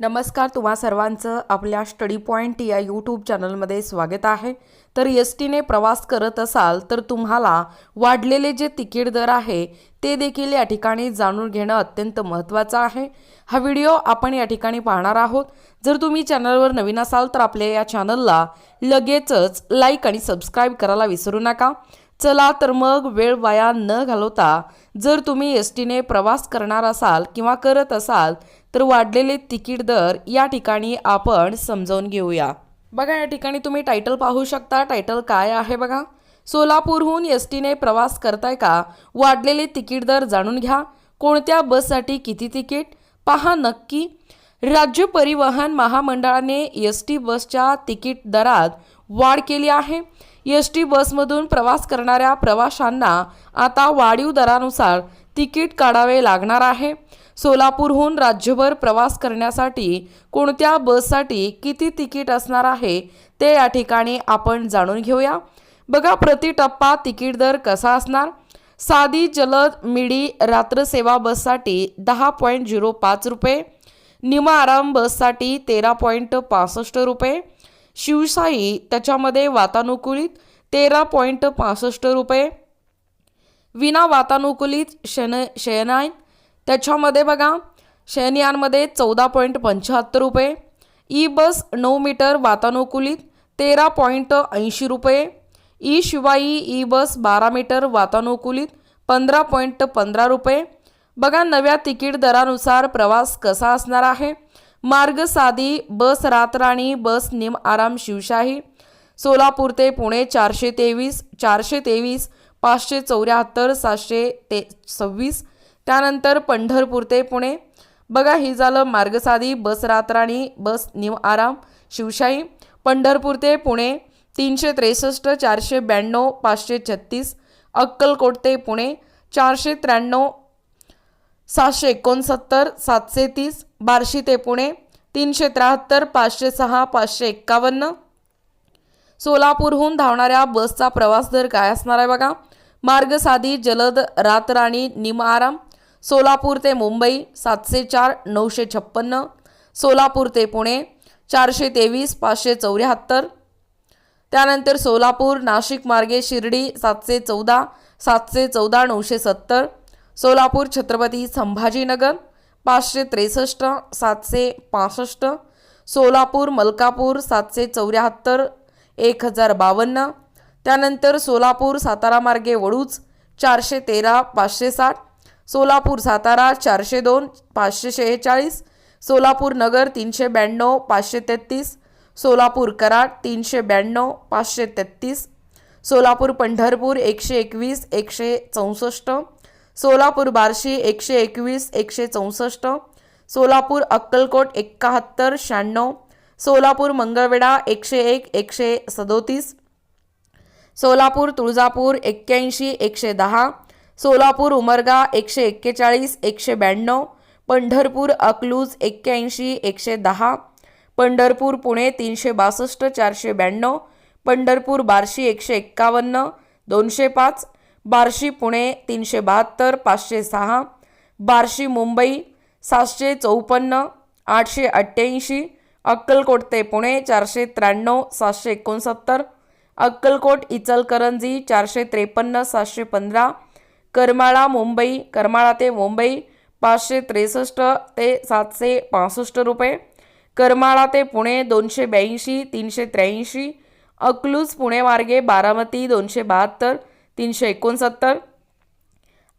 नमस्कार तुम्हा सर्वांचं आपल्या स्टडी पॉईंट या यूट्यूब चॅनलमध्ये स्वागत आहे. तर एस टीने प्रवास करत असाल तर तुम्हाला वाढलेले जे तिकीट दर आहे ते देखील या ठिकाणी जाणून घेणं अत्यंत महत्त्वाचं आहे. हा व्हिडिओ आपण या ठिकाणी पाहणार आहोत. जर तुम्ही चॅनलवर नवीन असाल तर आपल्या या चॅनलला लगेचच लाईक आणि सबस्क्राईब करायला विसरू नका. चला तर मग वेळ वाया न घालवता जर तुम्ही एस टीने प्रवास करणार असाल किंवा करत असाल तर वाढलेले तिकीट दर या ठिकाणी आपण समजावून घेऊया. बघा या ठिकाणी तुम्ही टायटल पाहू शकता. टायटल काय आहे बघा? सोलापूरहून एस टीने प्रवास करताय का? वाढलेले तिकीट दर जाणून घ्या. कोणत्या बससाठी किती तिकीट? पहा नक्की. राज्य परिवहन महामंडळाने एस टी बसच्या तिकीट दरात वाढ केली आहे. एस टी बसमधून प्रवास करणाऱ्या प्रवाशांना आता वाढीव दरानुसार तिकीट काढावे लागणार आहे. सोलापूरहून राज्यभर प्रवास करण्यासाठी कोणत्या बससाठी किती तिकीट असणार आहे ते या ठिकाणी आपण जाणून घेऊया. बघा प्रति टप्पा तिकीट दर कसा असणार? साधी जलद मिडी रात्र सेवा बससाठी दहा पॉईंट झिरो पाच रुपये निम आराम बससाठी तेरा पॉईंट पासष्ट रुपये शिवशाही त्याच्यामध्ये वातानुकूलित तेरा पॉईंट पासष्ट रुपये. विना वातानुकूलित शन शयनायन त्याच्यामध्ये बघा शयनयानमध्ये चौदा पॉईंट पंच्याहत्तर रुपये. ई बस नऊ मीटर वातानुकूलित तेरा पॉईंट ऐंशी रुपये. ई शिवाई ई बस बारा मीटर वातानुकूलित पंधरा पॉईंट पंधरा रुपये. बघा नव्या तिकीट दरानुसार प्रवास कसा असणार आहे? मार्ग साधी बस रातराणी बस निम आराम शिवशाही. सोलापूर ते पुणे चारशे तेवीस चारशे तेवीस पाचशे चौऱ्याहत्तर सातशे ते सव्वीस. त्यानंतर पंढरपूर ते पुणे. बघा ही झालं मार्गसाधी बस रातराणी बस निम आराम शिवशाही. पंढरपूर ते पुणे तीनशे त्रेसष्ट चारशे ब्याण्णव पाचशे छत्तीस. अक्कलकोट ते पुणे चारशे त्र्याण्णव सातशे एकोणसत्तर सातशे तीस. बार्शी ते पुणे तीनशे त्र्याहत्तर पाचशे सहा पाचशे एक्कावन्न. सोलापूरहून धावणाऱ्या बसचा प्रवास दर काय असणार आहे बघा? मार्ग साधी जलद रातराणी निमाराम सोलापूर ते मुंबई सातशे चार नऊशे छप्पन्न. सोलापूर ते पुणे चारशे तेवीस पाचशे चौऱ्याहत्तर. त्यानंतर सोलापूर नाशिक मार्गे शिर्डी सातशे चौदा सातशे चौदा नऊशे सत्तर. सोलापूर छत्रपती संभाजीनगर. पाचशे त्रेसष्ट सातशे पासष्ट सोलापूर मलकापूर सातशे चौऱ्याहत्तर एक हजार बावन्न त्यानंतर सोलापूर सातारा मार्गे वडूच चारशे तेरा पाचशे साठ सोलापूर सातारा चारशे दोन पाचशे शेहेचाळीस सोलापूर नगर तीनशे ब्याण्णव पाचशे तेहतीस सोलापूर कराड तीनशे ब्याण्णव पाचशे तेहतीस सोलापूर पंढरपूर एकशे एकवीस एकशे चौसष्ट सोलापूर बार्शी एकशे एकवीस एकशे चौसष्ट सोलापूर अक्कलकोट एकाहत्तर शहाण्णव सोलापूर मंगळवेढा एकशे एक एकशे सदोतीस सोलापूर तुळजापूर एक्क्याऐंशी एकशे दहा सोलापूर उमरगा एकशे एक्केचाळीस एकशे ब्याण्णव पंढरपूर अकलूज एक्क्याऐंशी एकशे दहा पंढरपूर पुणे तीनशे बासष्ट चारशे ब्याण्णव पंढरपूर बार्शी एकशे एक्कावन्न दोनशे पाच बार्शी पुणे तीनशे बहात्तर पाचशे सहा. बार्शी मुंबई सातशे चौपन्न आठशे अठ्ठ्याऐंशी. अक्कलकोट ते पुणे चारशे त्र्याण्णव सातशे एकोणसत्तर. अक्कलकोट इचलकरंजी चारशे त्रेपन्न सातशे पंधरा. करमाळा मुंबई करमाळा ते मुंबई पाचशे त्रेसष्ट ते सातशे पासष्ट रुपये. करमाळा ते पुणे दोनशे ब्याऐंशी तीनशे त्र्याऐंशी. अकलूज पुणे मार्गे बारामती दोनशे बहात्तर. तीनशे एकोणसत्तर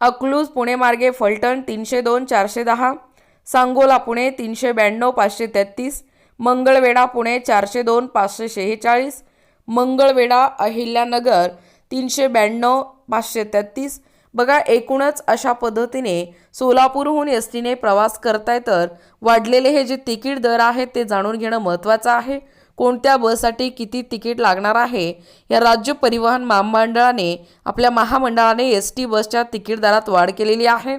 अकलूज पुणे मार्गे फलटण तीनशे दोन चारशे दहा सांगोला पुणे तीनशे ब्याण्णव पाचशे तेहतीस मंगळवेढा पुणे चारशे दोन पाचशे शेहेचाळीस मंगळवेढा अहिल्यानगर तीनशे ब्याण्णव पाचशे तेहतीस. बघा एकूणच अशा पद्धतीने सोलापूरहून एस टीने प्रवास करताय तर वाढलेले हे जे तिकीट दर आहेत ते जाणून घेणं महत्त्वाचं आहे. कोणत्या बससाठी किती तिकीट लागणार आहे? या राज्य परिवहन महामंडळाने आपल्या महामंडळाने एस टी बसच्या तिकीट दरात वाढ केलेली आहे.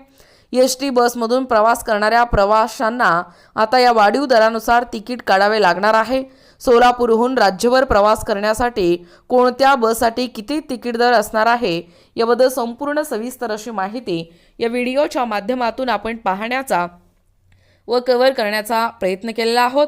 एस टी बसमधून प्रवास करणाऱ्या प्रवाशांना आता या वाढीव दरानुसार तिकीट काढावे लागणार आहे. सोलापूरहून राज्यभर प्रवास करण्यासाठी कोणत्या बससाठी किती तिकीट दर असणार आहे याबद्दल संपूर्ण सविस्तर अशी माहिती या व्हिडिओच्या माध्यमातून आपण पाहण्याचा व कव्हर करण्याचा प्रयत्न केलेला आहोत.